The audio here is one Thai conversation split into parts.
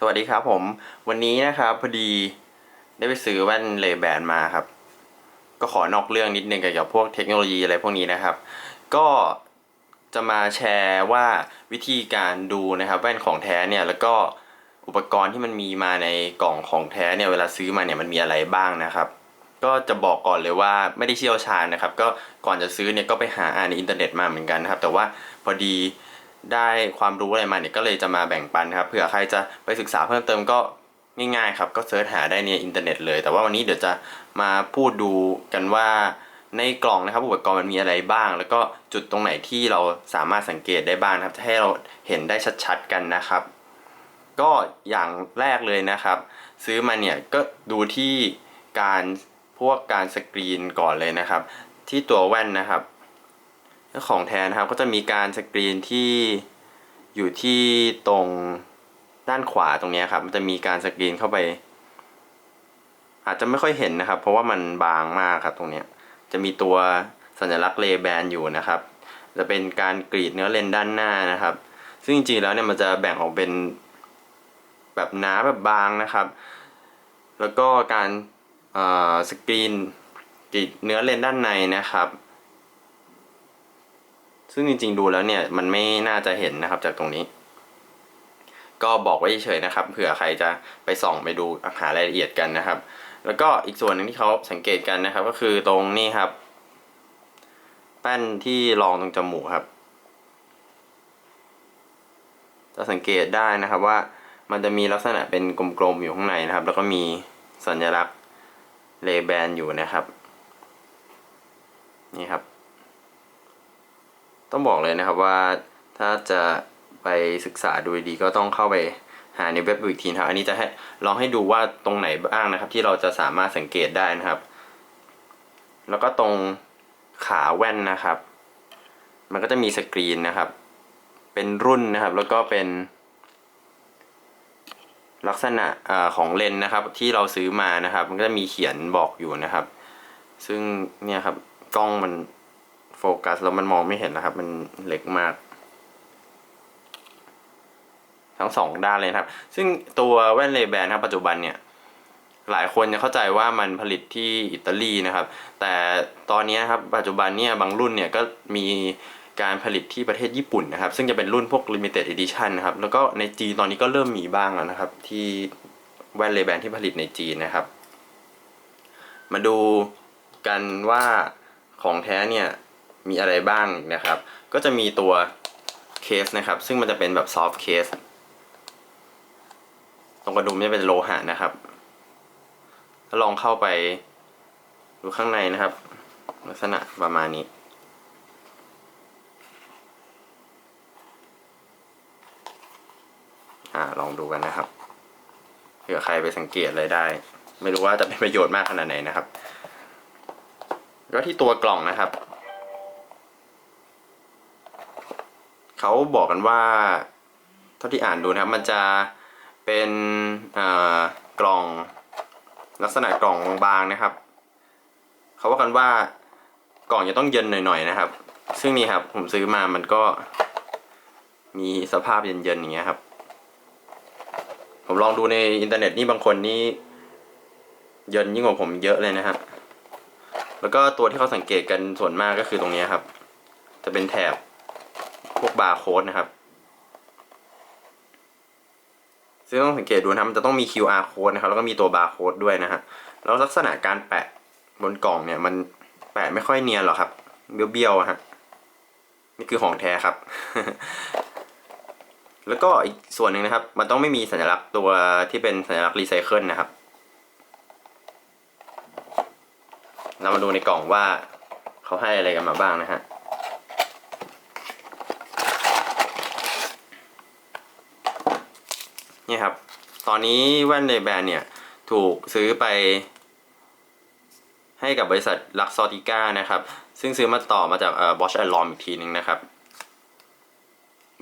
สวัสดีครับผม วันนี้นะครับพอดีได้ไปซื้อแว่นเลแบนมาครับ ก็ขอนอกเรื่องนิดนึงเกี่ยวกับพวกเทคโนโลยีอะไรพวกนี้นะครับ ก็จะมาแชร์ว่าวิธีการดูนะครับแว่นของแท้เนี่ยแล้วก็อุปกรณ์ที่มันมีมาในกล่องของแท้เนี่ยเวลาซื้อมาเนี่ยมันมีอะไรบ้างนะครับ ก็จะบอกก่อนเลยว่าไม่ได้เชี่ยวชาญนะครับ ก็ก่อนจะซื้อเนี่ยก็ไปหาอ่านในอินเทอร์เน็ตมาเหมือนกันนะครับ แต่ว่าพอดี ได้ความรู้อะไรมาเนี่ยก็เลยจะมาแบ่งปันครับเผื่อใครจะไปศึกษาเพิ่มเติมก็ง่ายๆครับก็เสิร์ชหาได้ในอินเทอร์เน็ตเลย แต่ว่าวันนี้เดี๋ยวจะมาพูดดูกันว่าในกล่องนะครับอุปกรณ์มันมีอะไรบ้าง แล้วก็จุดตรงไหนที่เราสามารถสังเกตได้บ้างครับจะให้เราเห็นได้ชัดๆกันนะครับ ก็อย่างแรกเลยนะครับ ซื้อมาเนี่ยก็ดูที่การพวกการสกรีนก่อนเลยนะครับ ที่ตัวแว่นนะครับ้าของแทนนะครับก็จะมีการสกรีนที่อยู่ที่ตรงด้านขวาตรงนี้ครับ มันจะมีการสกรีนเข้าไป อาจจะไม่ค่อยเห็นนะครับ เพราะว่ามันบางมากครับตรงนี้จะมีตัวสัญลักษณ์เลแบนอยู่นะครับ จะเป็นการกรีดเนื้อเลนด้านหน้านะครับ ซึ่งจริงๆแล้วเนี่ยมันจะแบ่งออกเป็นแบบหนาแบบบางนะครับ แล้วก็การสกรีนกรีดเนื้อเลนด้านในนะครับ ซึ่งจริงๆดูแล้วเนี่ยมันไม่น่าจะเห็นนะครับจากตรงนี้ ก็บอกไว้เฉยๆนะครับเผื่อใครจะไปส่องไปดูหารายละเอียดกันนะครับ แล้วก็อีกส่วนหนึ่งที่เขาสังเกตกันนะครับ ก็คือตรงนี้ครับแป้นที่รองตรงจมูกครับ จะสังเกตได้นะครับว่ามันจะมีลักษณะเป็นกลมๆอยู่ข้างในนะครับ แล้วก็มีสัญลักษณ์เลแบนอยู่นะครับ นี่ครับ ต้องบอกเลยนะครับว่าถ้าจะไปศึกษาดูดีก็ต้องเข้าไปหาในเว็บอีกทีนะครับอันนี้จะให้ลองให้ดูว่าตรงไหนบ้างนะครับ ที่เราจะสามารถสังเกตได้นะครับ แล้วก็ตรงขาแว่นนะครับ มันก็จะมีสกรีนนะครับ เป็นรุ่นนะครับ แล้วก็เป็น ลักษณะอของเลนส์นะครับ ที่เราซื้อมานะครับ มันก็จะมีเขียนบอกอยู่นะครับ ซึ่งเนี่ยครับกล้องมัน โฟกัสแล้วมันมองไม่เห็นนะครับ มันเล็กมาก ทั้งสองด้านเลยนะครับ ซึ่งตัวแว่นเลแบนครับปัจจุบันเนี่ย หลายคนจะเข้าใจว่ามันผลิตที่อิตาลีนะครับ แต่ตอนนี้ครับปัจจุบันเนี่ยบางรุ่นเนี่ยก็มีการผลิตที่ประเทศญี่ปุ่นนะครับ ซึ่งจะเป็นรุ่นพวก limited edition นะครับ แล้วก็ในจีนตอนนี้ก็เริ่มมีบ้างแล้วนะครับ ที่แว่นเลแบนที่ผลิตในจีนนะครับ มาดูกันว่าของแท้เนี่ย มีอะไรบ้างนะครับ ก็จะมีตัวเคสนะครับ ซึ่งมันจะเป็นแบบ soft case ตรงกระดุมจะเป็นโลหะนะครับถ้าลองเข้าไปดูข้างในนะครับ ลักษณะประมาณนี้ อ่าลองดูกันนะครับเผื่อใครไปสังเกตอะไรได้ ไม่รู้ว่าจะเป็นประโยชน์มากขนาดไหนนะครับ ก็ที่ตัวกล่องนะครับ เขาบอกกันว่า เท่าที่อ่านดูนะครับ มันจะเป็นกล่องลักษณะกล่องบางๆนะครับ เขาว่ากันว่ากล่องจะต้องเย็นหน่อยๆนะครับ ซึ่งนี่ครับผมซื้อมามันก็มีสภาพเย็นๆอย่างเงี้ยครับ ผมลองดูในอินเทอร์เน็ตนี่บางคนนี่เย็นยิ่งกว่าผมเยอะเลยนะครับแล้วก็ตัวที่เขาสังเกตกันส่วนมากก็คือตรงนี้ครับ จะเป็นแถบ พวกบาร์โค้ดนะครับ ซึ่งต้องสังเกตดูนะครับมันจะต้องมี QR code นะครับ แล้วก็มีตัวบาร์โค้ดด้วยนะฮะแล้วลักษณะการแปะบนกล่องเนี่ย มันแปะไม่ค่อยเนียนหรอกครับ เบี้ยวๆฮะนี่คือของแท้ครับ แล้วก็อีกส่วนหนึ่งนะครับ มันต้องไม่มีสัญลักษณ์ตัวที่เป็นสัญลักษณ์รีไซเคิลนะครับเรามาดูในกล่องว่าเขาให้อะไรกันมาบ้างนะฮะ นี่ครับ ตอนนี้แว่นเลแบนเนี่ยถูกซื้อไป ให้กับบริษัทลักซอติก้านะครับ ซึ่งซื้อมาต่อมาจากบอชแอนด์ลอมอีกทีหนึ่งนะครับ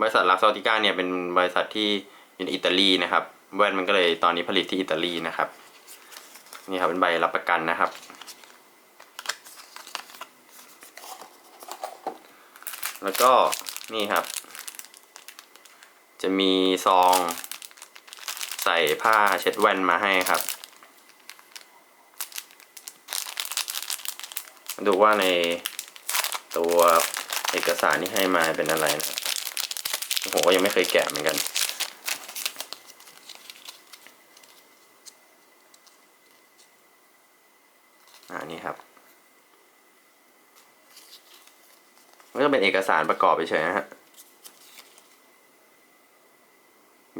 บริษัทลักซอติก้าเนี่ยเป็นบริษัทที่อยู่ในอิตาลีนะครับ แว่นมันก็เลยตอนนี้ผลิตที่อิตาลีนะครับนี่ครับเป็นใบรับประกันนะครับ แล้วก็นี่ครับ จะมีซอง ใส่ผ้าเช็ดแว่นมาให้ครับ ดูว่าในตัวเอกสารที่ให้มาเป็นอะไรนะครับผมก็ยังไม่เคยแกะเหมือนกันอ่านี่ครับมันก็เป็นเอกสารประกอบไปเฉยนะฮะ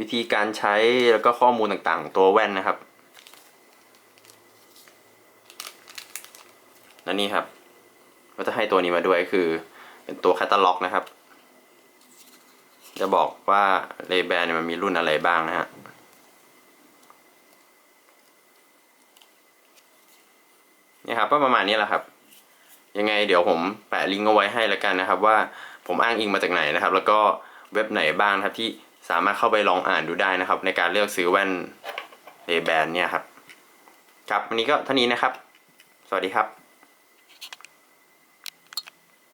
วิธีการใช้แล้วก็ข้อมูลต่างๆของตัวแว่นนะครับและนี่ครับ ก็จะให้ตัวนี้มาด้วยคือเป็นตัวแคตตาล็อกนะครับ จะบอกว่าเลแบนเนี่ยมันมีรุ่นอะไรบ้างนะฮะนี่ครับก็ประมาณนี้แหละครับ ยังไงเดี๋ยวผมแปะลิงก์เอาไว้ให้แล้วกันนะครับ ว่าผมอ้างอิงมาจากไหนนะครับ แล้วก็เว็บไหนบ้างครับที่ สามารถเข้าไปลองอ่านดูได้นะครับ ในการเลือกซื้อแว่นเลแบนเนี่ยครับ ครับวันนี้ก็เท่านี้นะครับ สวัสดีครับ